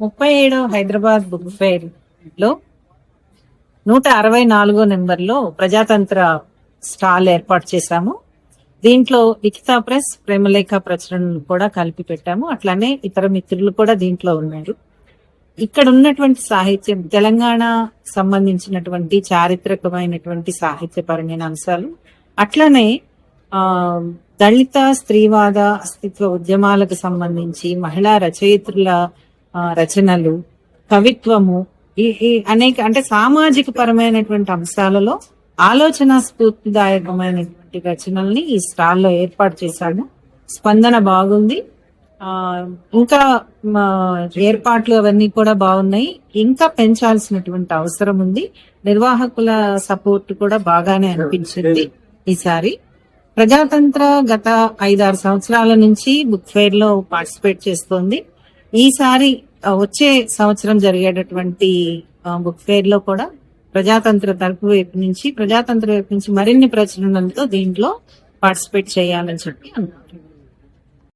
ముప్పై ఏడవ హైదరాబాద్ బుక్ ఫెయిర్లో నూట అరవై నాలుగో నెంబర్లో ప్రజాతంత్ర స్టాల్ ఏర్పాటు చేశాము. దీంట్లో లిఖిత ప్రెస్ ప్రేమలేఖ ప్రచురణలు కూడా కలిపి పెట్టాము అట్లానే ఇతర మిత్రులు కూడా దీంట్లో ఉన్నారు. ఇక్కడ ఉన్నటువంటి సాహిత్యం తెలంగాణ సంబంధించినటువంటి చారిత్రకమైనటువంటి సాహిత్యపరమైన అంశాలు అట్లనే ఆ దళిత స్త్రీవాద అస్తిత్వ ఉద్యమాలకు సంబంధించి మహిళా రచయిత్రుల రచనలు కవిత్వము ఈ అనేక అంటే సామాజిక పరమైనటువంటి అంశాలలో ఆలోచన స్ఫూర్తిదాయకమైనటువంటి రచనల్ని ఈ స్టాల్లో ఏర్పాటు చేశాడు. స్పందన బాగుంది. ఇంకా మా ఏర్పాట్లు అవన్నీ కూడా బాగున్నాయి. ఇంకా పెంచాల్సినటువంటి అవసరం ఉంది. నిర్వాహకుల సపోర్ట్ కూడా బాగానే అనిపించింది ఈసారి. ప్రజాతంత్ర గత ఐదారు సంవత్సరాల నుంచి బుక్ ఫెయిర్లో పార్టిసిపేట్ చేస్తోంది. ఈసారి వచ్చే సంవత్సరం జరిగేటటువంటి బుక్ ఫెయిర్లో కూడా ప్రజాతంత్ర తరపు వైపు నుంచి ప్రజాతంత్ర వైపు నుంచి మరిన్ని ప్రచురణలతో దీంట్లో పార్టిసిపేట్ చేయాలని చెప్పి అనుకుంటున్నాను